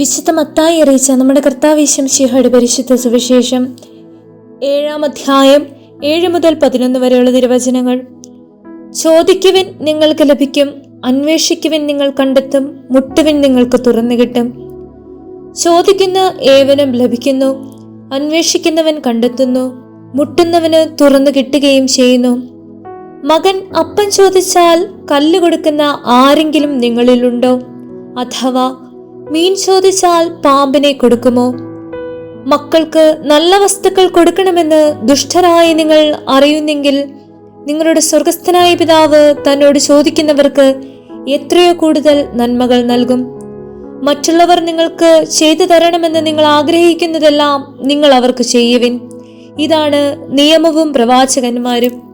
വിശുദ്ധ മത്തായി അറിയിച്ച നമ്മുടെ കർത്താവേശം ശിഹയുടെ പരിശുദ്ധ സുവിശേഷം ഏഴാം അധ്യായം ഏഴ് മുതൽ പതിനൊന്ന് വരെയുള്ള തിരുവചനങ്ങൾ. ചോദിക്കുവിൻ നിങ്ങൾക്ക് ലഭിക്കും അന്വേഷിക്കുവിൻ നിങ്ങൾ കണ്ടെത്തും മുട്ടുവൻ നിങ്ങൾക്ക് തുറന്നു കിട്ടും. ചോദിക്കുന്ന ഏവനും ലഭിക്കുന്നു അന്വേഷിക്കുന്നവൻ കണ്ടെത്തുന്നു മുട്ടുന്നവന് തുറന്നു കിട്ടുകയും ചെയ്യുന്നു. മകൻ അപ്പം ചോദിച്ചാൽ കല്ല് കൊടുക്കുന്ന ആരെങ്കിലും നിങ്ങളിലുണ്ടോ? അഥവാ മീൻ ചോദിച്ചാൽ പാമ്പിനെ കൊടുക്കുമോ? മക്കൾക്ക് നല്ല വസ്തുക്കൾ കൊടുക്കണമെന്ന് ദുഷ്ടരായ നിങ്ങൾ അറിയുന്നെങ്കിൽ നിങ്ങളുടെ സ്വർഗസ്ഥനായ പിതാവ് തന്നോട് ചോദിക്കുന്നവർക്ക് എത്രയോ കൂടുതൽ നന്മകൾ നൽകും. മറ്റുള്ളവർ നിങ്ങൾക്ക് ചെയ്തു തരണമെന്ന് നിങ്ങൾ ആഗ്രഹിക്കുന്നതെല്ലാം നിങ്ങൾ അവർക്ക് ചെയ്യുവിൻ. ഇതാണ് നിയമവും പ്രവാചകന്മാരും.